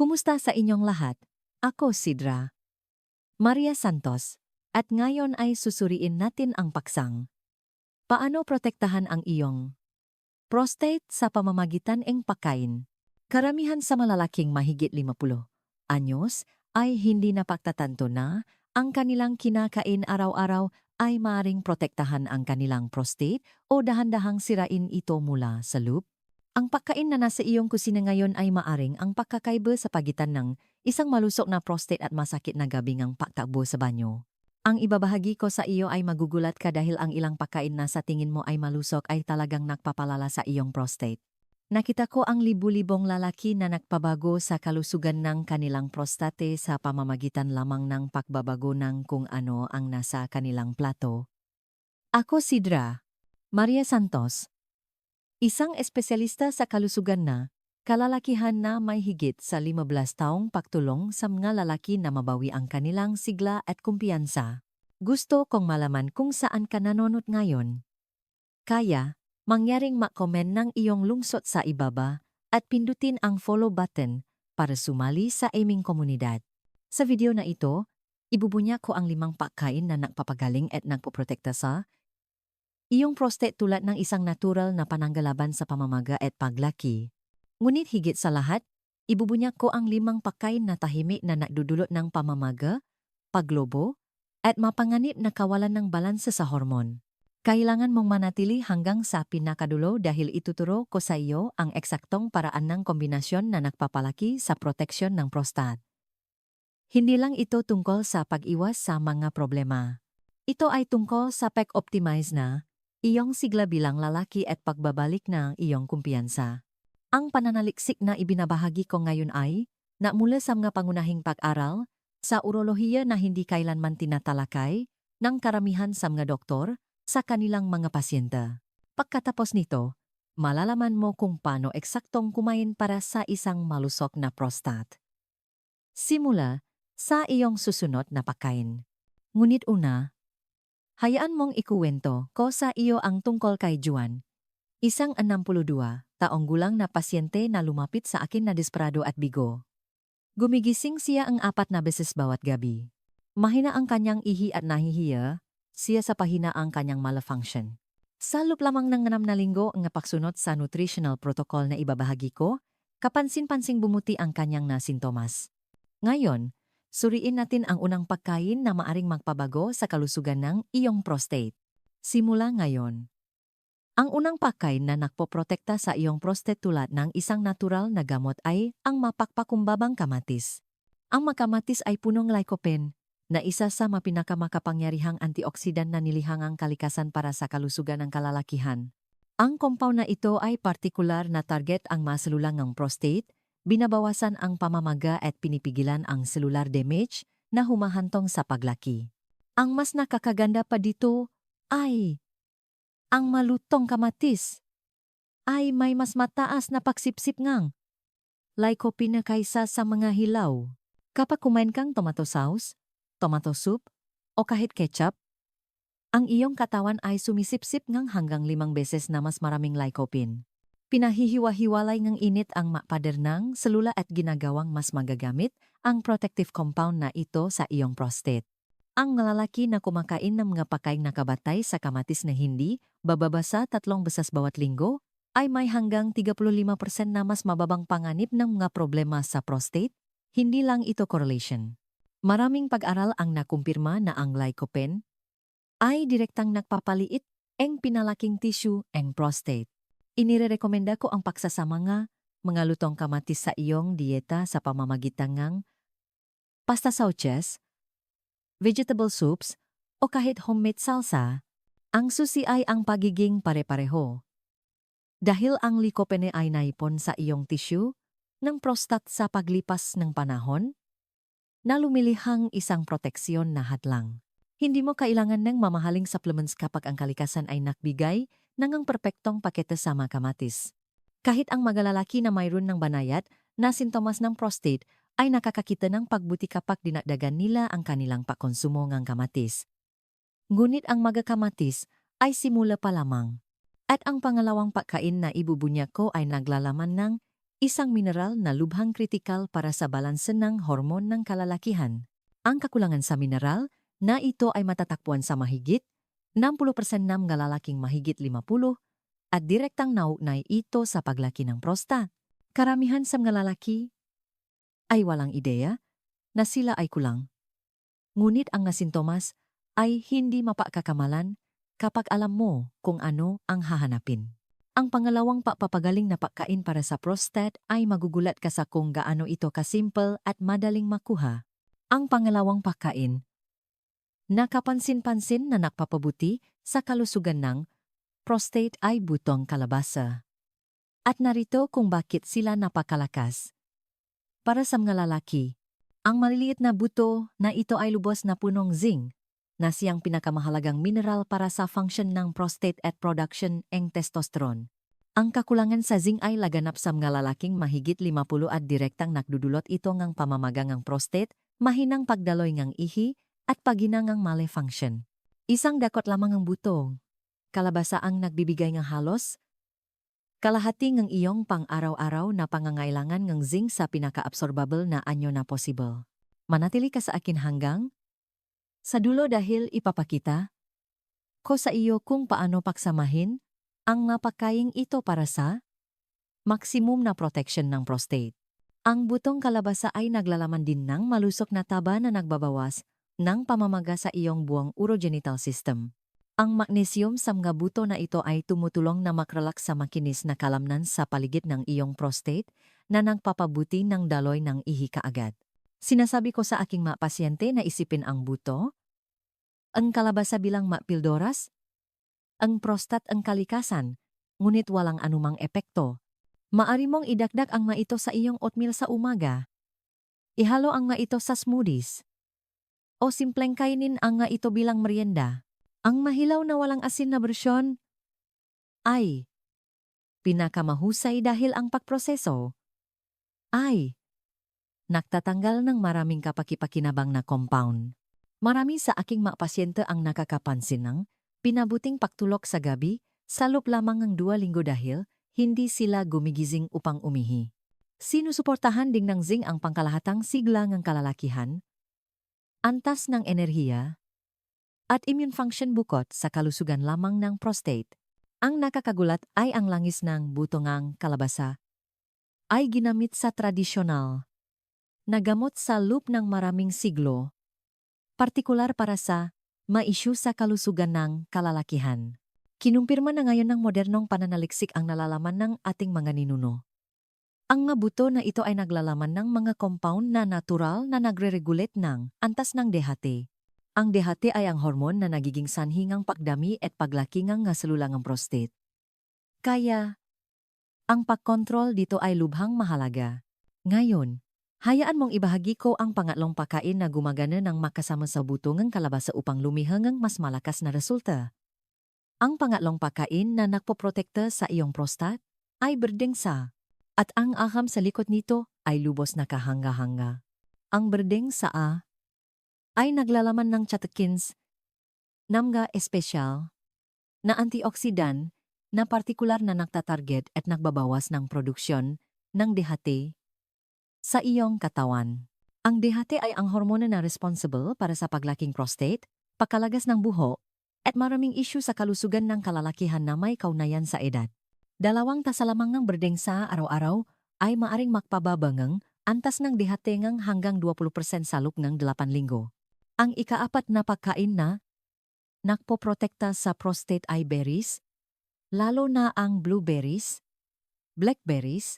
Kumusta sa inyong lahat? Ako Sidra. Maria Santos. At ngayon ay susuriin natin ang paksang. Paano protektahan ang iyong prostate sa pamamagitan ng pagkain? Karamihan sa malalaking mahigit 50 anyos ay hindi napagtatanto na ang kanilang kinakain araw-araw ay maaring protektahan ang kanilang prostate o dahan-dahang sirain ito mula sa loop. Ang pagkain na nasa iyong kusina ngayon ay maaring ang pagkakaiba sa pagitan ng isang malusok na prostate at masakit na gabing ang pagtakbo sa banyo. Ang ibabahagi ko sa iyo ay magugulat ka dahil ang ilang pagkain na sa tingin mo ay malusok ay talagang nagpapalala sa iyong prostate. Nakita ko ang libu-libong lalaki na nagpabago sa kalusugan ng kanilang prostate sa pamamagitan lamang ng pagbabago ng kung ano ang nasa kanilang plato. Ako si Dra, Maria Santos. Isang espesyalista sa kalusugan na, kalalakihan na may higit sa 15 taong pagtulong sa mga lalaki na mabawi ang kanilang sigla at kumpiyansa. Gusto kong malaman kung saan ka nanonood ngayon. Kaya, mangyaring makomen ng iyong lungsot sa ibaba at pindutin ang follow button para sumali sa aming komunidad. Sa video na ito, ibubunya ko ang limang pagkain na nagpapagaling at nagpoprotekta sa iyong prostate tulad ng isang natural na pananggalaban sa pamamaga at paglaki. Ngunit higit sa lahat, ibubunya ko ang limang pagkain na tahimik na nagdudulot ng pamamaga, paglobo, at mapanganib na kawalan ng balanse sa hormon. Kailangan mong manatili hanggang sa pinakadulo dahil ituturo ko sa iyo ang eksaktong paraan ng kombinasyon na nagpapalaki sa proteksyon ng prostat. Hindi lang ito tungkol sa pag-iwas sa mga problema. Ito ay tungkol sa pag-optimize na iyong sigla bilang lalaki at pagbabalik ng iyong kumpiyansa. Ang pananaliksik na ibinabahagi ko ngayon ay, na mula sa mga pangunahing pag-aral, sa urolohiya na hindi kailanman tinatalakay, ng karamihan sa mga doktor, sa kanilang mga pasyente. Pagkatapos nito, malalaman mo kung paano eksaktong kumain para sa isang malusok na prostat. Simula sa iyong susunod na pagkain. Ngunit una, hayaan mong ikuwento ko sa iyo ang tungkol kay Juan, isang 62 taong gulang na pasyente na lumapit sa akin na desperado at bigo. Gumigising siya ang apat na beses bawat gabi. Mahina ang kanyang ihi at nahihiya, siya sa pahina ang kanyang malfunction. Sa loob lamang ng ganam na linggo ang napaksunod sa nutritional protocol na ibabahagi ko, kapansin-pansing bumuti ang kanyang na sintomas. Ngayon, suriin natin ang unang pagkain na maaring magpabago sa kalusugan ng iyong prostate. Simula ngayon. Ang unang pagkain na nakpoprotekta sa iyong prostate tulad ng isang natural na gamot ay ang mapakpakumbabang kamatis. Ang makamatis ay punong lycopene, na isa sa mapinakamakapangyarihang antioksidan na nilihangang kalikasan para sa kalusugan ng kalalakihan. Ang compound na ito ay partikular na target ang maselulang ng prostate, binabawasan ang pamamaga at pinipigilan ang cellular damage na humahantong sa paglaki. Ang mas nakakaganda pa dito ay ang malutong kamatis ay may mas mataas na pagsipsip ngang lycopene kaysa sa mga hilaw. Kapag kumain kang tomato sauce, tomato soup, o kahit ketchup, ang iyong katawan ay sumisipsip ngang hanggang limang beses na mas maraming lycopene. Pinahihiwa-hiwalay ng init ang mapader ng selula at ginagawang mas magagamit ang protective compound na ito sa iyong prostate. Ang malalaki na kumakain ng mga pakaing nakabatay sa kamatis na hindi, bababa sa tatlong besas bawat linggo, ay may hanggang 35% na mas mababang panganib ng mga problema sa prostate, hindi lang ito correlation. Maraming pag-aral ang nakumpirma na ang lycopene ay direktang nagpapaliit ang pinalaking tissue ang prostate. Inirerekomenda ko ang pagsasama nga mga lutong kamatis sa iyong dieta sa pamamagitan ng pasta sauces, vegetable soups, o kahit homemade salsa. Ang susi ay ang pagiging pare-pareho. Dahil ang lycopene ay naipon sa iyong tissue ng prostate sa paglipas ng panahon, na lumilihang isang proteksyon na hadlang. Hindi mo kailangan ng mamahaling supplements kapag ang kalikasan ay nakbigay ng ang perpektong pakete sa kamatis. Kahit ang magalalaki na mayroon ng banayat na sintomas ng prostate ay nakakakita ng pagbuti kapag dinadagan nila ang kanilang pakonsumo ng kamatis. Ngunit ang magakamatis ay simula pa lamang. At ang pangalawang pagkain na ibubunya ko ay naglalaman ng isang mineral na lubhang kritikal para sa balanse ng hormon ng kalalakihan. Ang kakulangan sa mineral na ito ay matatakpuan sa mahigit 60% ng lalaking mahigit 50 at direktang naugnay ito sa paglaki ng prostat. Karamihan sa mga lalaki ay walang ideya na sila ay kulang. Ngunit ang nga sintomas ay hindi mapakakamalan kapag alam mo kung ano ang hahanapin. Ang pangalawang papapagaling na pagkain para sa prostate ay magugulat ka sa kung gaano ito kasimple at madaling makuha. Ang pangalawang pagkain Nakapansin-pansin na nakpapabuti sa kalusugan ng prostate ay butong kalabasa. At narito kung bakit sila napakalakas. Para sa mga lalaki, ang maliliit na buto na ito ay lubos na punong zinc, na siyang pinakamahalagang mineral para sa function ng prostate at production ng testosterone. Ang kakulangan sa zinc ay laganap sa mga lalaking mahigit 50 at direktang nakdudulot ito ng pamamagang ng prostate, mahinang pagdaloy ng ihi, at paginangang malfunction. Isang dakot lamang ang butong. Kalabasa ang nagbibigay ng halos. Kalahati ng iyong pang-araw-araw na pangangailangan ng zinc sa pinaka-absorbable na anyo na possible. Manatili ka sa akin hanggang sa dulo dahil ipapakita ko sa iyo kung paano paksamahin ang mapakaing ito para sa maximum na protection ng prostate. Ang butong kalabasa ay naglalaman din ng malusok na taba na nagbabawas ng pamamaga sa iyong buwang urogenital system. Ang magnesium sa buto na ito ay tumutulong na makrelak sa makinis na kalamnan sa paligid ng iyong prostate na nagpapabuti ng daloy ng ihi kaagad. Sinasabi ko sa aking mga pasyente na isipin ang buto, ang kalabasa bilang mapildoras, ang prostat ang kalikasan, ngunit walang anumang epekto. Maari mong idagdag ang maito sa iyong oatmeal sa umaga. Ihalo ang maito sa smoothies o simpleng kainin ang nga ito bilang merienda. Ang mahilaw na walang asin na bersyon ay pinakamahusay dahil ang pagproseso ay nagtatanggal ng maraming kapakipakinabang na compound. Marami sa aking mga pasyente ang nakakapansin ng pinabuting pagtulok sa gabi sa loob lamang ng dua linggo dahil hindi sila gumigising upang umihi. Sinusuportahan ding ng zinc ang pangkalahatang sigla ng kalalakihan, antas ng enerhiya, at immune function bukod sa kalusugan lamang ng prostate. Ang nakakagulat ay ang langis ng butongang kalabasa ay ginamit sa tradisyonal na gamot sa loop ng maraming siglo, partikular para sa maisyu sa kalusugan ng kalalakihan. Kinumpirma na ngayon ng modernong pananaliksik ang nalalaman ng ating mga ninuno. Ang mga buto na ito ay naglalaman ng mga compound na natural na nagre-regulate ng antas ng DHT. Ang DHT ay ang hormon na nagiging sanhi pagdami at paglaki ng nga selula ng prostate. Kaya, ang pagkontrol dito ay lubhang mahalaga. Ngayon, hayaan mong ibahagi ko ang pangatlong pakain na gumagana ng makasama sa buto ng kalabasa upang lumihang ng mas malakas na resulta. Ang pangatlong pakain na nagpoprotekta sa iyong prostat ay berdeng sa at ang aham sa likod nito ay lubos na kahanga-hanga. Ang berdeng sa A ay naglalaman ng chatekins, namga espesyal, na antioksidan na partikular na nagtatarget at nagbabawas ng produksyon ng DHT sa iyong katawan. Ang DHT ay ang hormona na responsible para sa paglaking prostate, pagkalagas ng buho, at maraming issue sa kalusugan ng kalalakihan na may kaunayan sa edad. Dalawang tasalamang ng berdeng sa araw-araw ay maaring makpababangang antas ng dihatengang hanggang 20% sa loob ng 8 linggo. Ang ikaapat na pagkain na nakpoprotekta sa prostate ay berries, lalo na ang blueberries, blackberries,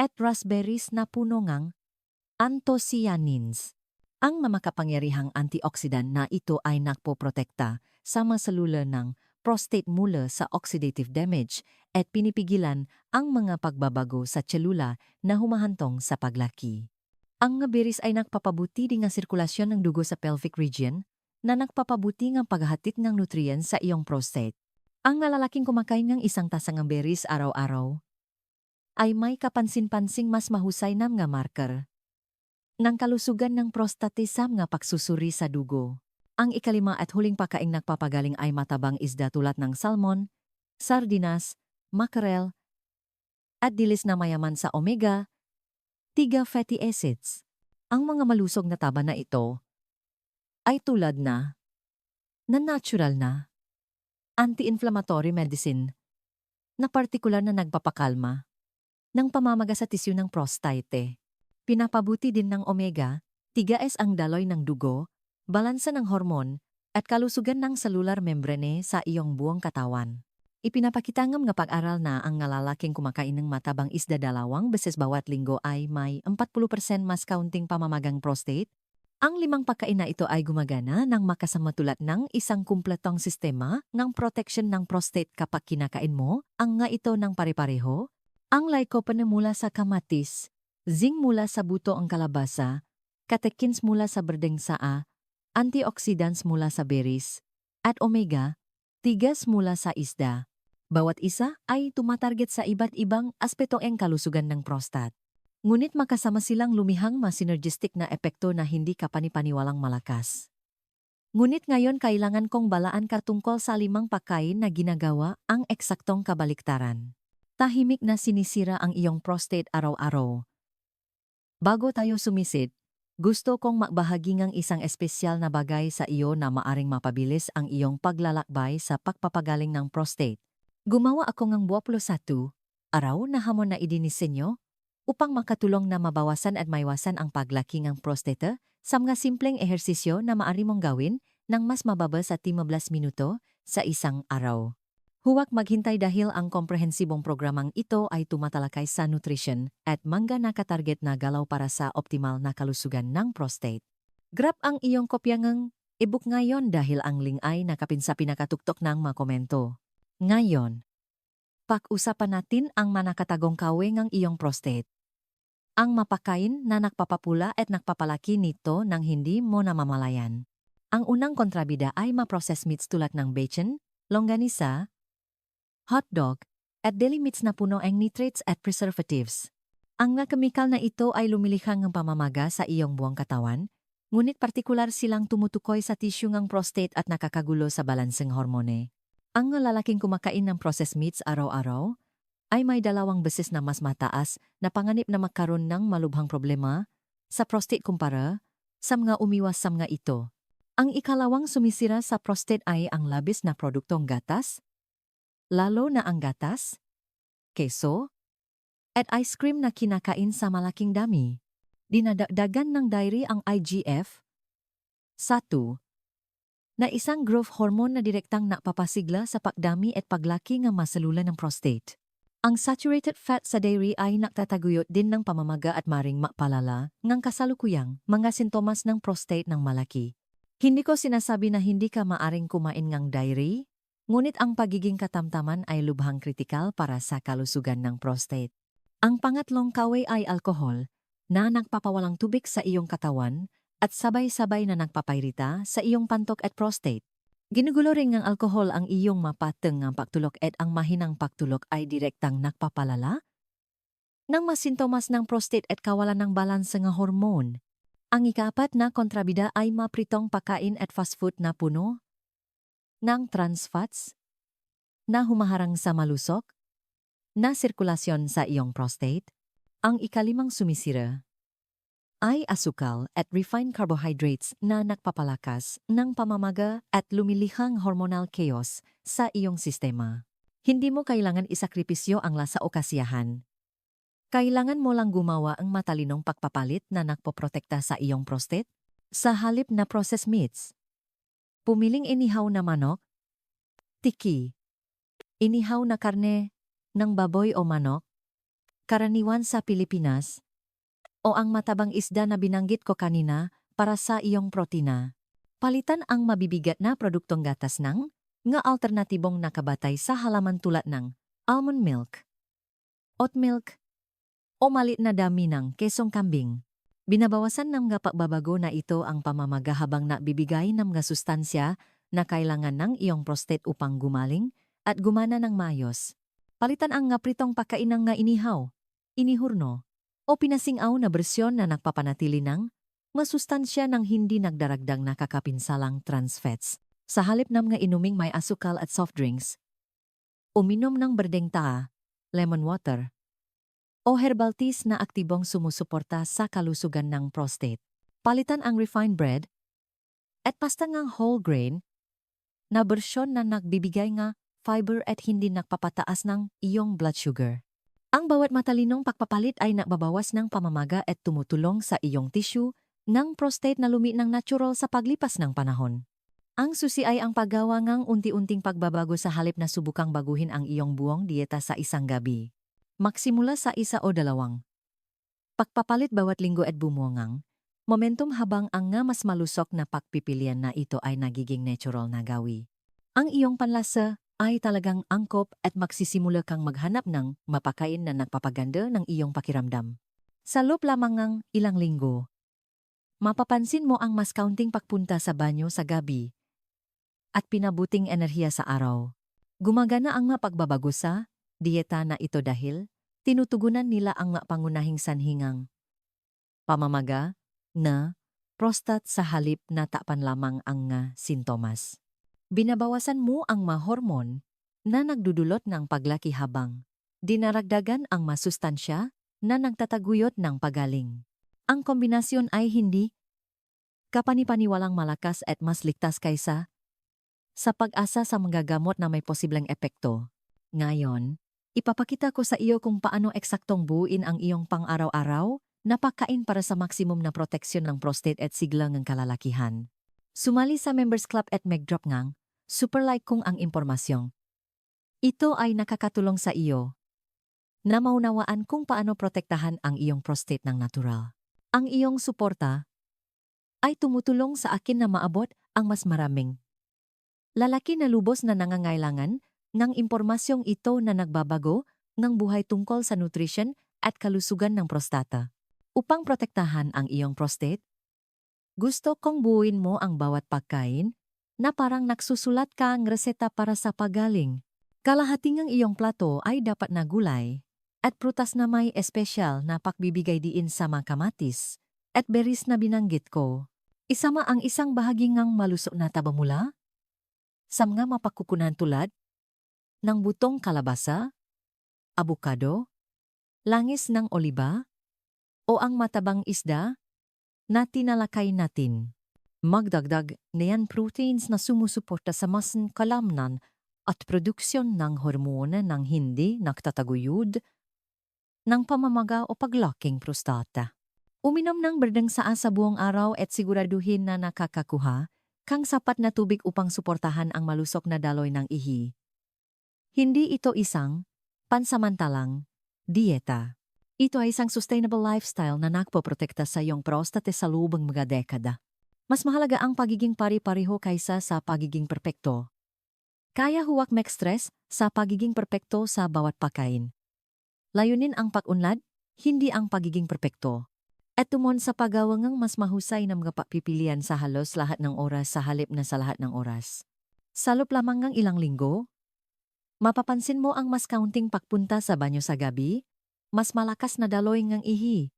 at raspberries na puno ngang anthocyanins. Ang mamakapangyarihang antioxidant na ito ay nakpoprotekta sa mga selula ng prostate mula sa oxidative damage at pinipigilan ang mga pagbabago sa tselula na humahantong sa paglaki. Ang nga beris ay nagpapabuti din ang sirkulasyon ng dugo sa pelvic region na nagpapabuti ng paghahatid ng nutrients sa iyong prostate. Ang nalalaking kumakain ng isang tasang ng berries araw-araw ay may kapansin-pansing mas mahusay na nga marker ng kalusugan ng prostate sa mga pagsusuri sa dugo. Ang ikalima at huling pakaing nagpapagaling ay matabang isda tulad ng salmon, sardinas, mackerel, at dilis na mayaman sa omega, 3 fatty acids. Ang mga malusog na taba na ito ay tulad na na natural na anti-inflammatory medicine na partikular na nagpapakalma ng pamamaga sa tisyo ng prostate. Pinapabuti din ng omega, 3S ang daloy ng dugo, balansa ng hormon, at kalusugan ng cellular membrane sa iyong buong katawan. Ipinapakitangam nga pag-aral na ang ngalalaking kumakain ng matabang isda dalawang beses bawat linggo ay may 40% mas kaunting pamamagang prostate. Ang limang pagkain na ito ay gumagana ng makasamatulat ng isang kumpletong sistema ng protection ng prostate kapag kinakain mo, ang nga ito ng pare-pareho, ang lycopene mula sa kamatis, zinc mula sa buto ang kalabasa, catechins mula sa berdeng saa, antioxidants mula sa berries, at omega, tigas mula sa isda. Bawat isa ay tumatarget sa iba't ibang aspeto ng kalusugan ng prostat. Ngunit makasama silang lumihang mas na epekto na hindi kapanipaniwalang malakas. Ngunit ngayon kailangan kong balaan ka tungkol sa limang pagkain na ginagawa ang eksaktong kabaliktaran. Tahimik na sinisira ang iyong prostate araw-araw. Bago tayo sumisid, gusto kong magbahagi ng isang espesyal na bagay sa iyo na maaring mapabilis ang iyong paglalakbay sa pagpapagaling ng prostate. Gumawa ako ng Buwaplo 1, araw na hamon na idinisenyo, upang makatulong na mabawasan at maiwasan ang paglaki ng prostate sa mga simpleng ehersisyo na maaari mong gawin ng mas mababa sa 15 minuto sa isang araw. Huwag maghintay dahil ang komprehensibong programang ito ay tumatalakay sa nutrition at mangga nakatarget na galaw para sa optimal na kalusugan ng prostate. Grab ang iyong kopya ng ebook ngayon dahil ang link ay nakapin sa pinakatuktok ng mga komento. Ngayon, pag-usapan natin ang manakatagong kawe ng iyong prostate. Ang mapakain na nagpapapula at nagpapalaki nito nang hindi mo namamalayan. Ang unang kontrabida ay ma-processed meats tulad ng bacon, longganisa, hotdog, at deli meats na puno ang nitrates at preservatives. Ang mga kemikal na ito ay lumilihang ng pamamaga sa iyong buong katawan, ngunit partikular silang tumutukoy sa tissue ng prostate at nakakagulo sa balanseng hormone. Ang lalaking kumakain ng processed meats araw-araw ay may dalawang beses na mas mataas na panganib na magkaroon ng malubhang problema sa prostate kumpara sa mga umiwas sa mga ito. Ang ikalawang sumisira sa prostate ay ang labis na produktong gatas, lalo na ang gatas, keso, at ice cream na kinakain sa malaking dami. Dinadagdagan ng dairy ang IGF, 1 na isang growth hormone na direktang napapasigla sa pagdami at paglaki ng maselula ng prostate. Ang saturated fat sa dairy ay naktataguyot din ng pamamaga at maring mapalala ng kasalukuyang mga sintomas ng prostate ng malaki. Hindi ko sinasabi na hindi ka maaring kumain ng dairy, ngunit ang pagiging katamtaman ay lubhang kritikal para sa kalusugan ng prostate. Ang pangatlong kawe ay alkohol, na nagpapawalang tubig sa iyong katawan at sabay-sabay na nagpapayrita sa iyong pantok at prostate. Ginugulo rin ng alkohol ang iyong mapateng ng pagtulok at ang mahinang pagtulok ay direktang nagpapalala ng masintomas ng prostate at kawalan ng balanse ng hormone. Ang ikapat na kontrabida ay mapritong pagkain at fast food na puno ng trans fats na humaharang sa malusok na sirkulasyon sa iyong prostate. Ang ikalimang sumisira ay asukal at refined carbohydrates na nagpapalakas ng pamamaga at lumilihang hormonal chaos sa iyong sistema. Hindi mo kailangan isakripisyo ang lasa o kasiyahan. Kailangan mo lang gumawa ang matalinong pagpapalit na nagpoprotekta sa iyong prostate sa halip na processed meats. Pumiling inihaw na manok, tiki, inihaw na karne ng baboy o manok, karaniwan sa Pilipinas, o ang matabang isda na binanggit ko kanina para sa iyong protina. Palitan ang mabibigat na produktong gatas ng nga alternatibong nakabatay sa halaman tulad ng almond milk, oat milk, o malit na dami ng kesong kambing. Binabawasan ng nga pagbabago na ito ang pamamaga habang nabibigay ng mga sustansya na kailangan ng iyong prostate upang gumaling at gumana ng mayos. Palitan ang nga pritong pagkain nga inihaw, inihurno, o pinasingaw na bersyon na nagpapanatili ng masustansya ng hindi nagdaragdang nakakapinsalang trans fats sa halip ng mga inuming may asukal at soft drinks. Uminom ng berdeng taa, lemon water, o herbal teas na aktibong sumusuporta sa kalusugan ng prostate. Palitan ang refined bread at pasta ngang whole grain na bersyon na nagbibigay nga fiber at hindi nakpapataas ng iyong blood sugar. Ang bawat matalinong pagpapalit ay nababawas ng pamamaga at tumutulong sa iyong tissue ng prostate na lumi ng natural sa paglipas ng panahon. Ang susi ay ang paggawa ngang unti-unting pagbabago sa halip na subukang baguhin ang iyong buong dieta sa isang gabi. Maksimula sa isa o dalawang. Pagpapalit bawat linggo at bumuangang, momentum habang ang nga mas malusok na pagpipilian na ito ay nagiging natural na gawi. Ang iyong panlasa ay talagang angkop at magsisimula kang maghanap ng mapakain na nagpapaganda ng iyong pakiramdam. Sa loob lamang ng ilang linggo, mapapansin mo ang mas kaunting pagpunta sa banyo sa gabi at pinabuting enerhiya sa araw. Gumagana ang mga pagbabago sa dieta na ito dahil tinutugunan nila ang pangunahing sanhingang pamamaga na prostat sa halip na tapan lamang ang nga sintomas. Binabawasan mo ang mga hormon na nagdudulot ng paglaki habang dinaragdagan ang masustansya na nagtataguyod ng pagaling. Ang kombinasyon ay hindi kapanipaniwalang malakas at mas ligtas kaysa sa pag-asa sa mga gamot na may posibleng epekto. Ngayon, ipapakita ko sa iyo kung paano eksaktong buuin ang iyong pang-araw-araw na pagkain para sa maksimum na proteksyon ng prostate at sigla ng kalalakihan. Sumali sa Members Club at Megdrop ngang, super like kung ang impormasyong. Ito ay nakakatulong sa iyo na maunawaan kung paano protektahan ang iyong prostate ng natural. Ang iyong suporta ay tumutulong sa akin na maabot ang mas maraming lalaki na lubos na nangangailangan ng impormasyong ito na nagbabago ng buhay tungkol sa nutrition at kalusugan ng prostata. Upang protektahan ang iyong prostate, gusto kong buuin mo ang bawat pagkain na parang nagsusulat ka ang reseta para sa pagaling. Kalahating ang iyong plato ay dapat na gulay at prutas na may espesyal na pakbibigay diin sa mga kamatis at berries na binanggit ko. Isama ang isang bahagi ngang malusok na tabamula sa mga mapakukunan tulad ng butong kalabasa, abukado, langis ng oliba, o ang matabang isda na tinalakay natin. Magdagdag niyan proteins na sumusuporta sa mas kalamnan at produksyon ng hormona ng hindi nagtataguyod ng pamamaga o paglaking prostata. Uminom ng berdeng saa sa buong araw at siguraduhin na nakakakuha kang sapat na tubig upang suportahan ang malusok na daloy ng ihi. Hindi ito isang pansamantalang dieta. Ito ay isang sustainable lifestyle na nagpoprotekta sa iyong prostate sa lubang mga dekada. Mas mahalaga ang pagiging pari-pariho kaysa sa pagiging perpekto. Kaya huwag mek stress sa pagiging perpekto sa bawat pagkain. Layunin ang pag-unlad, hindi ang pagiging perpekto. At tumon sa pagawangang mas mahusay na mga papipilian sa halos lahat ng oras sa halip na sa lahat ng oras. Salop lamang ng ilang linggo, mapapansin mo ang mas kaunting pagpunta sa banyo sa gabi, mas malakas na daloy ngang ihi,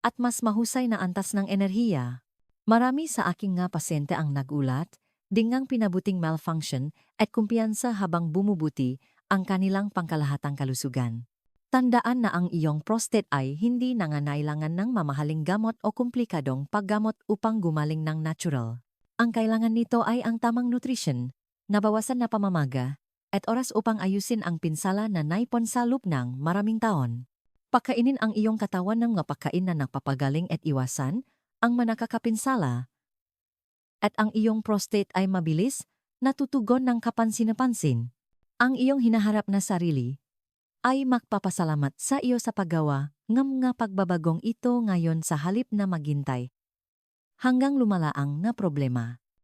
at mas mahusay na antas ng enerhiya. Marami sa aking nga pasyente ang nagulat, dingang pinabuting malfunction at kumpiyansa habang bumubuti ang kanilang pangkalahatang kalusugan. Tandaan na ang iyong prostate ay hindi nangangailangan ng mamahaling gamot o komplikadong paggamot upang gumaling ng natural. Ang kailangan nito ay ang tamang nutrition, nabawasan na pamamaga, at oras upang ayusin ang pinsala na naipon sa loop ng maraming taon. Pakainin ang iyong katawan ng mga pagkain na napapagaling at iwasan ang manakakapinsala. At ang iyong prostate ay mabilis natutugon ng kapansin-pansin. Ang iyong hinaharap na sarili ay magpapasalamat sa iyo sa paggawa ng nga pagbabagong ito ngayon sa halip na maghintay. Hanggang lumalaang na problema.